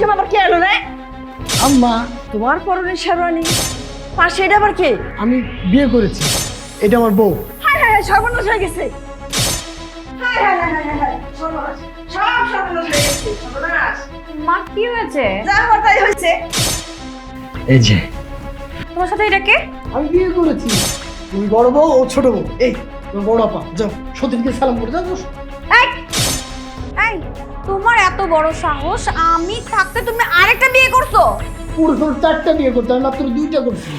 সময় আবার কে এলো রে? আম্মা তোমার পরনের শেরওয়ানি। পাশে এটা আবার কে? আমি বিয়ে করেছি। এটা আমার বউ। হায় হায় হায়, সর্বনাশ হয়ে গেছে। হায় হায় হায় হায় হায়, হায় সর্বনাশ। সব সর্বনাশ হয়ে গেছে সর্বনাশ। মা কি হয়েছে? যা হওয়ার তাই হয়েছে। এই যে। তোমার সাথে এটা কে? আমি বিয়ে করেছি। তুমি বড় বউ ও ছোট বউ। এই তোমার বড় আপা যাও। সতীনকে সালাম করে যাও এই তোমার এত বড় সাহস আমি থাকতে তুমি আরেকটা বিয়ে করছ? পুরো পুরো চারটা বিয়ে করতে আমি মাত্র দুইটা করছি।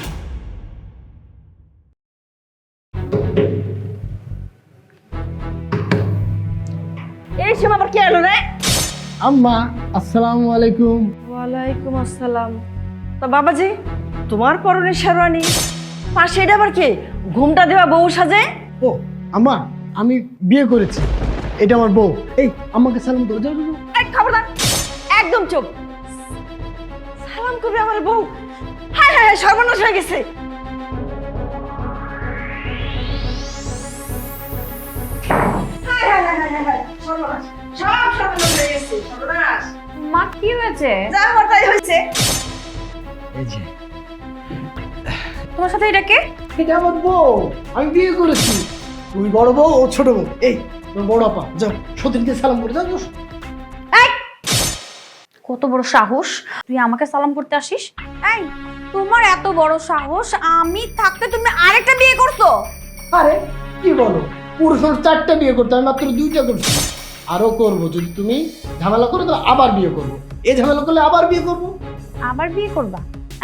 এই সময় আবার কে এলো রে? আম্মা আসসালামু আলাইকুম। ওয়ালাইকুম আসসালাম। তা বাবাজি তোমার পরনের শেরওয়ানি পাশে এটা আবার কে? ঘুমটা দেওয়া বউ সাজে? ও আম্মা আমি বিয়ে করেছি। এটা আমার বউ। এই আমাকে সালাম করে যাও। এই খবরদার। একদম চুপ। সালাম করবে আমার বউ? হায় হায় হায়, সর্বনাশ হয়ে গেছে। সব সর্বনাশ হয়ে গেছে সর্বনাশ। মা কি হয়েছে? যা তাই হয়েছে। এই যে। তোমার সাথে এটা কে? এটা আমার বউ। আমি বিয়ে করেছি। তুমি বড় বউ ও ছোট বউ। এই বড় আপা যাও সতীনকে সালাম করে যাও কত বড় সাহস। তুই আমাকে সালাম করতে আসিস? এই তোমার এত বড় সাহস আমি থাকতে তুমি আরেকটা বিয়ে করছ? আরে কি বলো? পুরুষ চারটা বিয়ে করতে আমি মাত্র দুইটা করছি। আরও করব যদি তুমি ঝামেলা করো তো আবার বিয়ে করব। এই ঝামেলা করলে আবার বিয়ে করব। আবার বিয়ে করবা?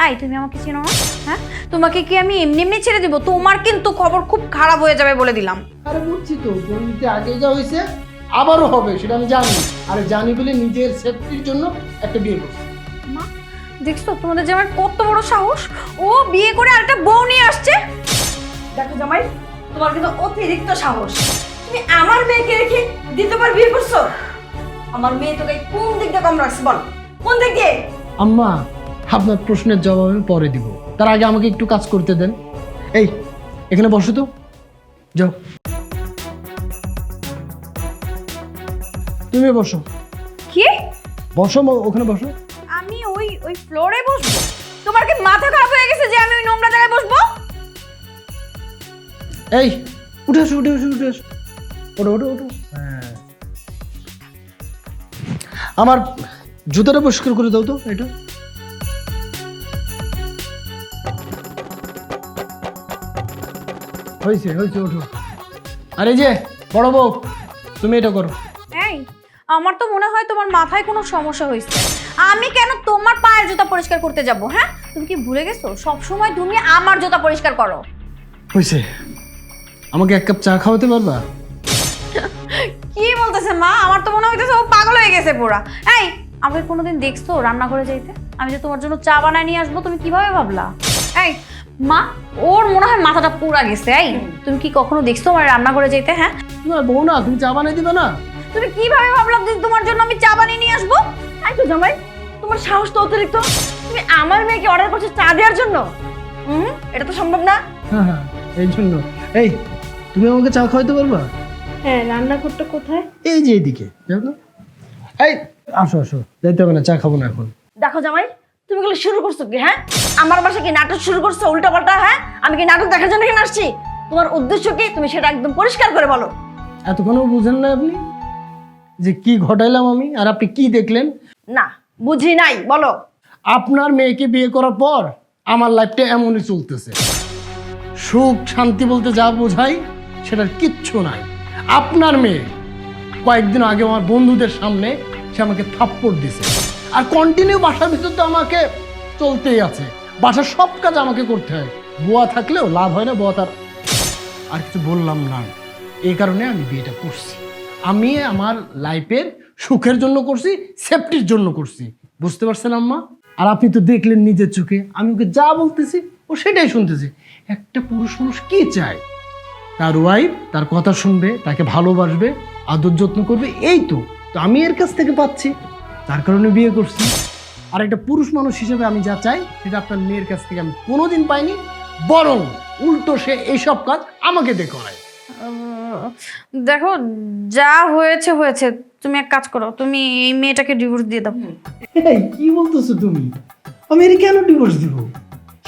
এই তুমি আমাকে চিনো না? হ্যাঁ? তোমাকে কি আমি এমনি এমনি ছেড়ে দিব? তোমার কিন্তু খবর খুব খারাপ হয়ে যাবে বলে দিলাম। আরে বুঝছি তো জমিতে আগে যা হয়েছে আবারও হবে সেটা আমি জানি। আরে জানি বলে নিজের সেফটির জন্য একটা বিয়ে করছি। মা দেখছ তোমাদের যে আমার কত বড় সাহস? ও বিয়ে করে আর একটা বউ নিয়ে আসছে। দেখো জামাই তোমার কিন্তু অতিরিক্ত সাহস। তুমি আমার মেয়েকে রেখে দ্বিতীয়বার বিয়ে করছ? আমার মেয়ে তোকে কোন দিক দিয়ে কম রাখছে বল? কোন দিক দিয়ে? আম্মা আপনার প্রশ্নের জবাব আমি পরে দিব। তার আগে আমাকে একটু কাজ করতে দেন। এই এখানে বসো তো। যাও। তুমি বসো। কি? বসো ওখানে বসো। আমি ওই ওই ফ্লোরে বসবো? তোমার কি মাথা খারাপ হয়ে গেছে যে আমি ওই নোংরা জায়গায় বসবো? এই উঠে আসো উঠে আসো উঠে আসো। ওঠো ওঠো ওঠো। হ্যাঁ। আমার জুতোটা পরিষ্কার করে দাও তো এটা। হয়েছে হয়েছে ওঠো। আর যে বড় বউ তুমি এটা করো। এই আমার তো মনে হয় তোমার মাথায় কোনো সমস্যা হয়েছে। আমি কেন তোমার পায়ের জুতা পরিষ্কার করতে যাব হ্যাঁ? তুমি কি ভুলে গেছো? সব সময় তুমি আমার জুতা পরিষ্কার করো। হয়েছে। আমাকে এক কাপ চা খাওয়াতে পারবা? কি বলতেছে মা? আমার তো মনে হইতেছে ও পাগল হয়ে গেছে পুরা। এই আমাকে কোনোদিন দেখছ রান্না করে যাইতে? আমি যে তোমার জন্য চা বানায় নিয়ে আসব তুমি কীভাবে ভাবলা? এই মা ওর মনে হয় মাথাটা পুরা গেছে এই। তুমি কি কখনো দেখছ আমার রান্না করে যাইতে হ্যাঁ? তোমার বউ না তুমি চা বানিয়ে দিবে না? তুমি কীভাবে ভাবলাম যে তোমার জন্য আমি চা বানিয়ে নিয়ে আসব? তাই তো জামাই তোমার সাহস তো অতিরিক্ত। তুমি আমার মেয়েকে অর্ডার করছ চা দেওয়ার জন্য? হুম এটা তো সম্ভব না। হ্যাঁ হ্যাঁ এই জন্য। এই তুমি আমাকে চা খাওয়াতে পারবা? হ্যাঁ রান্নাঘরটা কোথায়? এই যে এইদিকে তো। এই আসো আসো যাইতে হবে না চা খাব না এখন। দেখো জামাই তুমি গুলো শুরু করছ কি হ্যাঁ? আমার বাসা কি নাটক শুরু করছ? উল্টা পাল্টা হ্যাঁ? আমি কি নাটক দেখার জন্য এখানে আসছি? তোমার উদ্দেশ্য কি? তুমি সেটা একদম পরিষ্কার করে বলো। এতক্ষণও বুঝেন না আপনি যে কি ঘটাইলাম আমি? আর আপনি কি দেখলেন? না বুঝি নাই বলো। আপনার মেয়েকে বিয়ে করার পর আমার লাইফটা এমনই চলতেছে। সুখ শান্তি বলতে যা বোঝাই সেটার কিচ্ছু নাই। আপনার মেয়ে কয়েকদিন আগে আমার বন্ধুদের সামনে সে আমাকে থাপ্পড় দিছে। আর কন্টিনিউ বাসার ভিতর তো আমাকে চলতেই আছে। বাসার সব কাজ আমাকে করতে হয়। বোয়া থাকলেও লাভ হয় না, বোয়া তার আর কিছু বললাম না। এই কারণে আমি বিয়েটা করছি। আমি আমার লাইফের সুখের জন্য করছি, সেফটির জন্য করছি। বুঝতে পারছেন আম্মা? আর আপনি তো দেখলেন নিজের চোখে। আমি ওকে যা বলতেছি, ও সেটাই শুনতেছি। একটা পুরুষ মানুষ কি চায়? তার ওয়াইফ তার কথা শুনবে, তাকে ভালোবাসবে, আদর যত্ন করবে, এই তো। তো আমি এর কাছ থেকে পাচ্ছি। তার কারণে বিয়ে করছি। আর একটা পুরুষ মানুষ হিসেবে আমি যা চাই সেটা আপনার মেয়ের কাছ থেকে আমি কোনোদিন পাইনি বরং উল্টো সে এইসব কাজ আমাকে দিয়ে করায়। দেখো যা হয়েছে হয়েছে। তুমি এক কাজ করো তুমি এই মেয়েটাকে ডিভোর্স দিয়ে দাও। এই কি বলতেছো তুমি? আমি এর কেন ডিভোর্স দিব?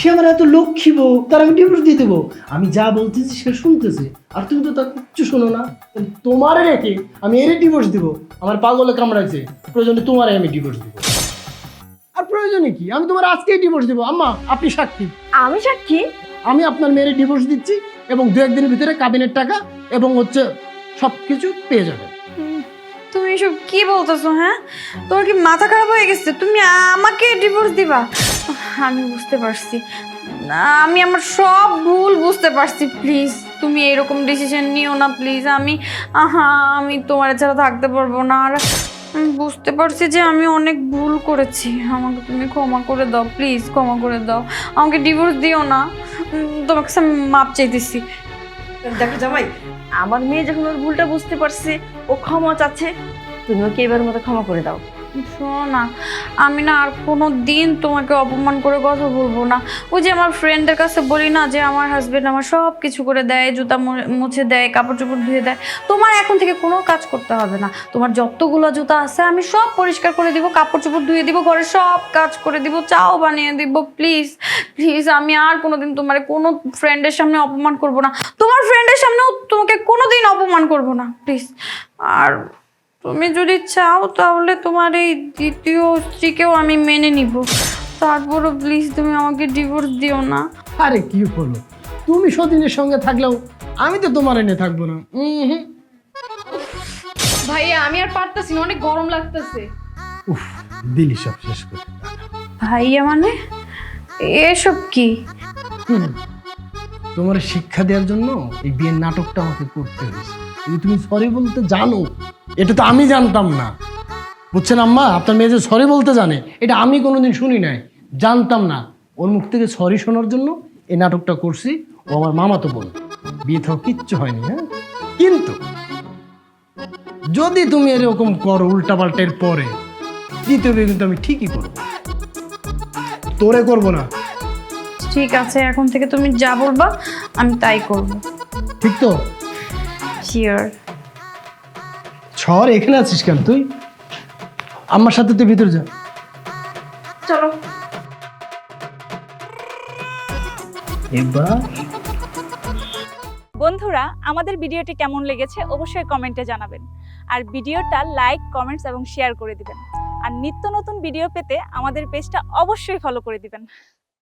সে আমার এত লক্ষ্মী বউ তার আমি ডিভোর্স দিয়ে দেবো। আমি যা বলতেছি সে শুনতেছে। আর তুমি তো তার কিচ্ছু শোনো না। তোমার রেখে আমি এর ডিভোর্স দিব। আমার পাগলে কামড়াইছে। প্রয়োজনে তোমারে আমি ডিভোর্স দিব। প্রয়োজনে কি? আমি তোমার আজকেই ডিভোর্স দিব। আম্মা আপনি সাক্ষী। আমি সাক্ষী? আমি আপনার মেয়ের ডিভোর্স দিচ্ছি এবং দু একদিনের ভিতরে কাবিনের টাকা এবং হচ্ছে সব কিছু পেয়ে যাবে। তুমি এসব কি বলতেছো হ্যাঁ? তোমার কি মাথা খারাপ হয়ে গেছে? তুমি আমাকে ডিভোর্স দিবা? আমি বুঝতে পারছি। আমি আমার সব ভুল বুঝতে পারছি প্লিজ তুমি এরকম ডিসিশন নিও না প্লিজ আমি আহা আমি তোমার ছাড়া থাকতে পারব না। আর আমি বুঝতে পারছি যে আমি অনেক ভুল করেছি। আমাকে তুমি ক্ষমা করে দাও প্লিজ ক্ষমা করে দাও। আমাকে ডিভোর্স দিও না। তোমাকে কাছে আমি মাপ চাইতেছি। দেখো জামাই, আমার মেয়ে যখন ওর ভুলটা বুঝতে পারছে, ও ক্ষমা চাচ্ছে তুমি ওকে এবার মতো ক্ষমা করে দাও? শোনো না, আমি না আর কোনো দিন তোমাকে অপমান করে কথা বলব না। ওই যে আমার ফ্রেন্ডের কাছে বলি না যে আমার হাজবেন্ড আমার সব কিছু করে দেয়, জুতা মুছে দেয়, কাপড় চোপড় ধুয়ে দেয়। তোমার এখন থেকে কোনো কাজ করতে হবে না। তোমার যতগুলো জুতা আছে, আমি সব পরিষ্কার করে দিব, কাপড় চোপড় ধুয়ে দিব ঘরে সব কাজ করে দিব, চাও বানিয়ে দিব প্লিজ প্লিজ আমি আর কোনোদিন তোমার কোনো ফ্রেন্ডের সামনে অপমান করব না। তোমার ফ্রেন্ডের সামনেও তোমাকে কোনোদিন অপমান করব না প্লিজ আর তুমি যদি চাও তাহলে তোমার এই দ্বিতীয় স্ত্রীকেও আমি মেনে নিব। তারপরও প্লিজ তুমি আমাকে ডিভোর্স দিও না। আরে কি হলো? তুমি সতীনের সঙ্গে থাকলেও আমি তো তোমার এনে থাকব না। উম হুম। ভাইয়া আমি আর পারতাছি না অনেক গরম লাগতেছে। উফ দিলি সব শেষ করে। ভাইয়া মানে? এসব কি? হুম। তোমার শিক্ষা দেওয়ার জন্য এই বিয়ের নাটকটা আমাকে করতে হয়েছে। কিন্তু তুমি সরি বলতে জানো এটা তো আমি জানতাম না। বুঝছেন আম্মা? আপনার মেয়ে যে সরি বলতে জানে এটা আমি কোনোদিন শুনি নাই। জানতাম না। ওর মুখ থেকে সরি শোনার জন্য এই নাটকটা করছি ও আমার মামা তো বল বিয়ে থাও কিচ্ছু হয়নি হ্যাঁ? কিন্তু যদি তুমি এরকম করো উল্টাপাল্টের পরে দ্বিতীয় বিয়ে কিন্তু আমি ঠিকই করব। তোরে করব না। ঠিক আছে এখন থেকে তুমি যা বলবা আমি তাই করব। ঠিক তো? শিওর ছর এখানে আছিস কেন তুই? আমার সাথে তুই ভিতরে যা। চলো। এবার? বন্ধুরা আমাদের ভিডিওটি কেমন লেগেছে অবশ্যই কমেন্টে জানাবেন। আর ভিডিওটা লাইক কমেন্টস এবং শেয়ার করে দিবেন। আর নিত্য নতুন ভিডিও পেতে আমাদের পেজটা অবশ্যই ফলো করে দিবেন।